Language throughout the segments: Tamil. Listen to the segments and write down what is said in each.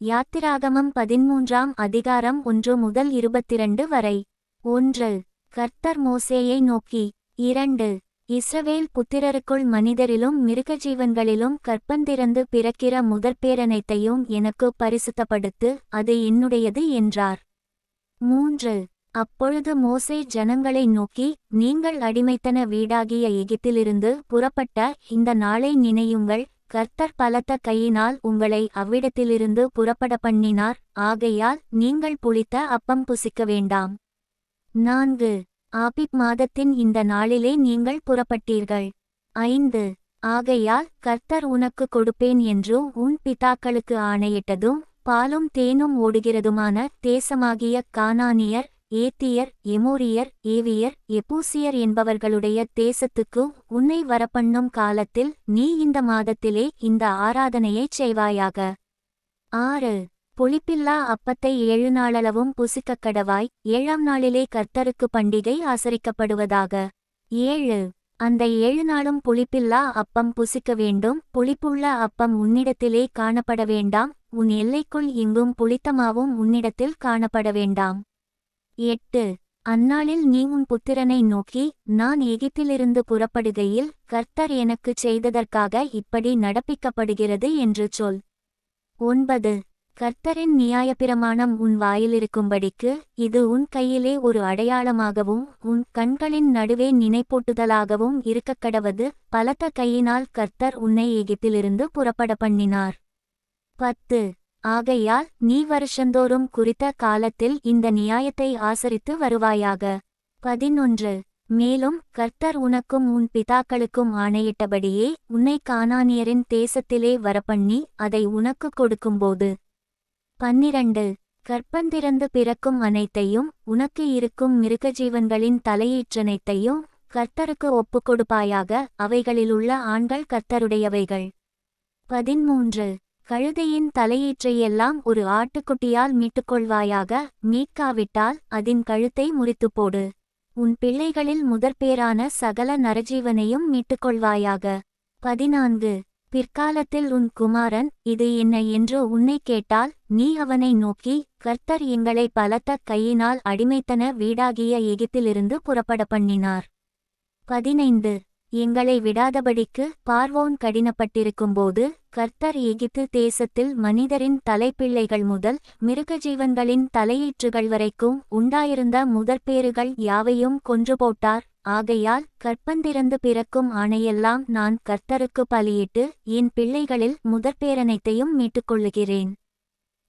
யாத்திராகமம் பதிமூன்றாம் அதிகாரம் ஒன்று முதல் இருபத்திரண்டு வரை. ஒன்று. கர்த்தர் மோசேயை நோக்கி இரண்டு. இஸ்ரவேல் புத்திரருக்குள் மனிதரிலும் மிருகஜீவன்களிலும் கற்பந்திறந்து பிறக்கிற முதற்பேரனைத்தையும் எனக்கு பரிசுத்தப்படுத்து அது என்னுடையது என்றார். மூன்று. அப்பொழுது மோசே ஜனங்களை நோக்கி நீங்கள் அடிமைத்தன வீடாகிய எகிப்திலிருந்து புறப்பட்ட இந்த நாளை நினையுங்கள் கர்த்தர் பலத்த கையினால் உங்களை அவ்விடத்திலிருந்து புறப்பட பண்ணினார். ஆகையால் நீங்கள் புளித்த அப்பம் புசிக்க வேண்டாம். நான்கு. ஆபிப் மாதத்தின் இந்த நாளிலே நீங்கள் புறப்பட்டீர்கள். ஐந்து. ஆகையால் கர்த்தர் உனக்கு கொடுப்பேன் என்று உன் பிதாக்களுக்கு ஆணையிட்டதும் பாலும் தேனும் ஓடுகிறதுமான தேசமாகிய கானானியர் ஏத்தியர் எமோரியர் ஏவியர் எபூசியர் என்பவர்களுடைய தேசத்துக்கு உன்னை வரப்பண்ணும் காலத்தில் நீ இந்த மாதத்திலே இந்த ஆராதனையைச் செய்வாயாக. ஆறு. புளிப்பில்லா அப்பத்தை ஏழு நாளளவும் புசிக்கக் கடவாய் ஏழாம் நாளிலே கர்த்தருக்கு பண்டிகை ஆசரிக்கப்படுவதாக. ஏழு. அந்த ஏழு நாளும் புளிப்பில்லா அப்பம் புசிக்க வேண்டும் புளிப்புள்ள அப்பம் உன்னிடத்திலே காணப்பட வேண்டாம் உன் எல்லைக்குள் இங்கும் புளித்தமாவும் உன்னிடத்தில் காணப்பட வேண்டாம். எட்டு. அந்நாளில் நீ உன் புத்திரனை நோக்கி நான் எகிப்திலிருந்து புறப்படுகையில் கர்த்தர் எனக்குச் செய்ததற்காக இப்படி நடப்பிக்கப்படுகிறது என்று சொல். ஒன்பது. கர்த்தரின் நியாயப்பிரமாணம் உன் வாயிலிருக்கும்படிக்கு இது உன் கையிலே ஒரு அடையாளமாகவும் உன் கண்களின் நடுவே நினைப்பூட்டுதலாகவும் இருக்கக்கடவது பலத்த கையினால் கர்த்தர் உன்னை எகிப்திலிருந்து புறப்பட பண்ணினார் பத்து. ஆகையால் நீ வருஷந்தோறும் குறித்த காலத்தில் இந்த நியாயத்தை ஆசரித்து வருவாயாக. பதினொன்று. மேலும் கர்த்தர் உனக்கும் உன் பிதாக்களுக்கும் ஆணையிட்டபடியே உன்னை கானானியரின் தேசத்திலே வரப்பண்ணி அதை உனக்கு கொடுக்கும்போது. பன்னிரண்டு. கற்பந்திறந்து பிறக்கும் அனைத்தையும் உனக்கு இருக்கும் மிருகஜீவன்களின் தலையீற்றனைத்தையும் கர்த்தருக்கு ஒப்புக்கொடுப்பாயாக அவைகளிலுள்ள ஆண்கள் கர்த்தருடையவைகள். பதிமூன்று. கழுதையின் தலையீற்றையெல்லாம் ஒரு ஆட்டுக்குட்டியால் மீட்டுக்கொள்வாயாக மீட்காவிட்டால் அதன் கழுத்தை முறித்துப் போடு உன் பிள்ளைகளில் முதற்பேரான சகல நரஜீவனையும் மீட்டுக்கொள்வாயாக. பதினான்கு. பிற்காலத்தில் உன் குமாரன் இது என்ன என்று உன்னை கேட்டால் நீ அவனை நோக்கி கர்த்தர் எங்களை பலத்த கையினால் அடிமைத்தன வீடாகிய எகிப்திலிருந்து புறப்பட பண்ணினார் பதினைந்து. எங்களை விடாதபடிக்கு பார்வோன் கடினப்பட்டிருக்கும்போது கர்த்தர் எகிப்து தேசத்தில் மனிதரின் தலைப்பிள்ளைகள் முதல் மிருகஜீவன்களின் தலையீற்றுகள் வரைக்கும் உண்டாயிருந்த முதற்பேறுகள் யாவையும் கொன்று போட்டார். ஆகையால் கற்பந்திறந்து பிறக்கும் ஆணையெல்லாம் நான் கர்த்தருக்கு பலியிட்டு என் பிள்ளைகளில் முதற்பேரனைத்தையும் மீட்டுக்கொள்ளுகிறேன்.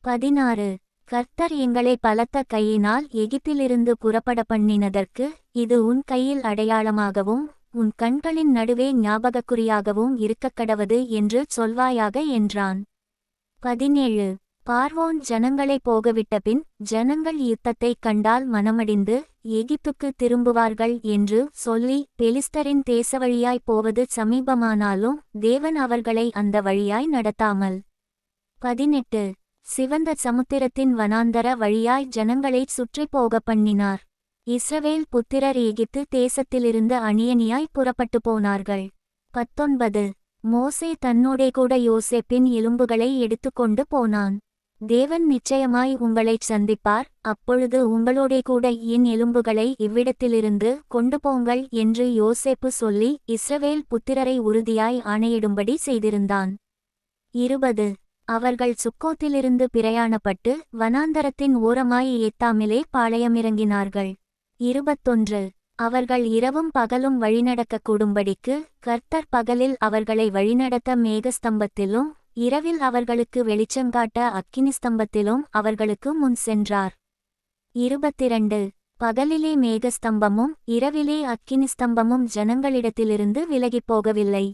பதினாறு. கர்த்தர் எங்களை பலத்த கையினால் எகிப்திலிருந்து புறப்பட பண்ணினதற்கு இது உன் கையில் அடையாளமாகவும் உன் கண்களின் நடுவே ஞாபகக்குறியாகவும் இருக்கக்கடவது என்று சொல்வாயாக என்றான். பதினேழு. பார்வோன் ஜனங்களை போகவிட்டபின் ஜனங்கள் யுத்தத்தைக் கண்டால் மனமடிந்து எகிப்துக்கு திரும்புவார்கள் என்று சொல்லி பெலிஸ்தரின் தேச வழியாய் போவது சமீபமானாலும் தேவன் அவர்களை அந்த வழியாய் நடத்தாமல். பதினெட்டு. சிவந்த சமுத்திரத்தின் வனாந்தர வழியாய் ஜனங்களைச் சுற்றிப் போக பண்ணினார். இஸ்ரவேல் புத்திரர் எகிப்து தேசத்திலிருந்து அணியணியாய் புறப்பட்டு போனார்கள். பத்தொன்பது. மோசே தன்னோடே கூட யோசேப்பின் எலும்புகளை எடுத்துக்கொண்டு போனான். தேவன் நிச்சயமாய் உங்களைச் சந்திப்பார் அப்பொழுது உங்களோடே கூட என் எலும்புகளை இவ்விடத்திலிருந்து கொண்டு போங்கள் என்று யோசேப்பு சொல்லி இஸ்ரவேல் புத்திரரை உறுதியாய் ஆணையிடும்படி செய்திருந்தான். இருபது. அவர்கள் சுக்கோத்திலிருந்து பிரயாணப்பட்டு வனாந்தரத்தின் ஓரமாய் ஏத்தாமிலே பாளையமிறங்கினார்கள். இருபத்தொன்று. அவர்கள் இரவும் பகலும் வழிநடக்க கூடும்படிக்கு கர்த்தர் பகலில் அவர்களை வழிநடத்த மேகஸ்தம்பத்திலும் இரவில் அவர்களுக்கு வெளிச்சங்காட்ட அக்கினிஸ்தம்பத்திலும் அவர்களுக்கு முன் சென்றார். இருபத்திரண்டு. பகலிலே மேகஸ்தம்பமும் இரவிலே அக்கினி ஸ்தம்பமும் ஜனங்களிடத்திலிருந்து விலகிப் போகவில்லை.